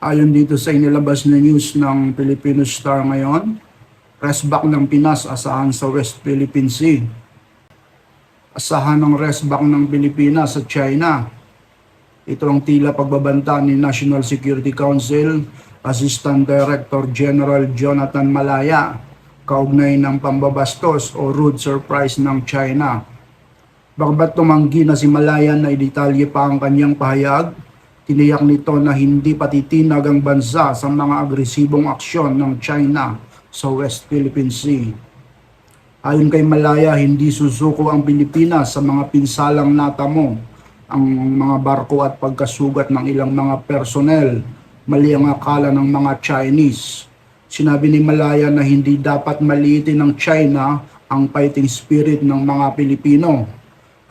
Ayon dito sa inilabas na news ng Filipino Star ngayon, rest back ng Pinas asahan sa West Philippine Sea. Asahan ng rest back ng Pilipinas sa China. Ito ang tila pagbabanta ni National Security Council Assistant Director General Jonathan Malaya kaugnay ng pambabastos o rude surprise ng China. Bagamat tumanggi na si Malaya na idetalye pa ang kanyang pahayag, tiniyak nito na hindi patitinag ang bansa sa mga agresibong aksyon ng China sa West Philippine Sea. Ayon kay Malaya, hindi susuko ang Pilipinas sa mga pinsalang natamo ang mga barko at pagkasugat ng ilang mga personnel. Mali ang akala ng mga Chinese. Sinabi ni Malaya na hindi dapat maliitin ng China ang fighting spirit ng mga Pilipino.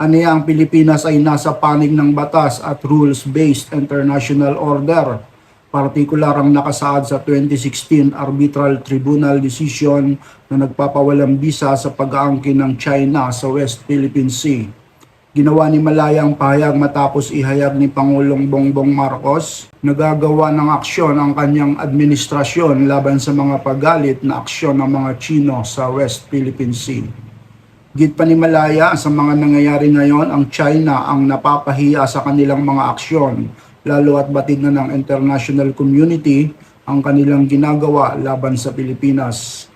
Aniya ang Pilipinas ay nasa panig ng batas at rules-based international order partikular ang nakasaad sa 2016 Arbitral Tribunal Decision na nagpapawalang bisa sa pag-aangkin ng China sa West Philippine Sea. Ginawa ni Malaya ang pahayag matapos ihayag ni Pangulong Bongbong Marcos na gagawa ng aksyon ang kanyang administrasyon laban sa mga pagalit na aksyon ng mga Chino sa West Philippine Sea. Git pa ni Malaya sa mga nangyayari ngayon, ang China ang napapahiya sa kanilang mga aksyon lalo at batid na ng international community ang kanilang ginagawa laban sa Pilipinas.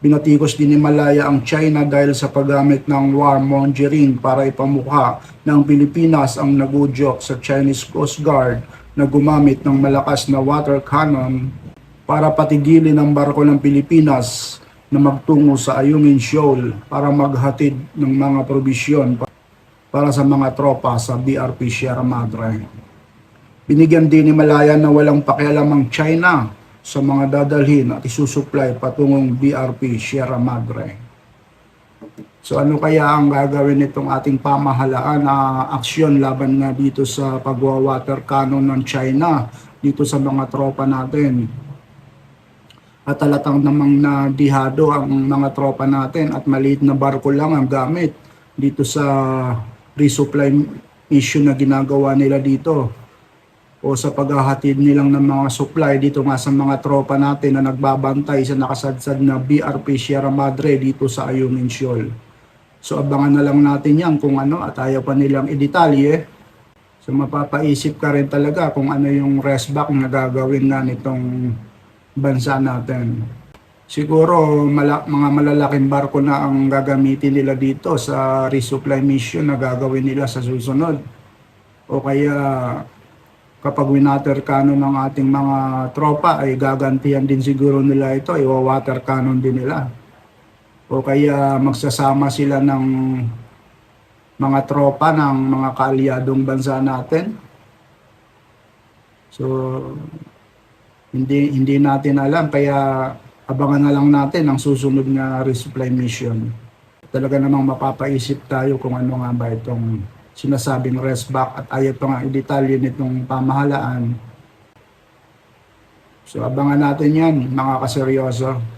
Binatikos din ni Malaya ang China dahil sa paggamit ng warmongering para ipamukha ng Pilipinas ang nagudyok sa Chinese Coast Guard na gumamit ng malakas na water cannon para patigilin ang barko ng Pilipinas na magtungo sa Ayungin Shoal para maghatid ng mga probisyon para sa mga tropa sa BRP Sierra Madre. Binigyan din ni Malaya na walang pakialam ang China sa mga dadalhin at isusupply patungong BRP Sierra Madre. So ano kaya ang gagawin nitong ating pamahalaan na aksyon laban nga dito sa pagwa-water cannon ng China dito sa mga tropa natin? At talatang namang nadihado ang mga tropa natin at maliit na barko lang ang gamit dito sa resupply issue na ginagawa nila dito o sa paghahatid nilang ng mga supply dito nga sa mga tropa natin na nagbabantay sa nakasadsad na BRP Sierra Madre dito sa Ayungin Shoal. So abangan na lang natin yan kung ano at ayaw pa nilang idetalye. So mapapaisip ka rin talaga kung ano yung rest back na gagawin na nitong bansa natin. Siguro mala- mga malalaking barko na ang gagamitin nila dito sa resupply mission na gagawin nila sa susunod. O kaya kapag winater cannon ng ating mga tropa ay gagantihan din siguro nila ito, iwa-water cannon din nila. O kaya magsasama sila ng mga tropa ng mga kaalyadong bansa natin. So hindi hindi natin alam kaya abangan na lang natin ang susunod na resupply mission. Talaga namang mapapaisip tayo kung ano nga ba itong sinasabing rest back at ayaw pa nga i-detalye nitong pamahalaan. So abangan natin yan mga kaseryoso.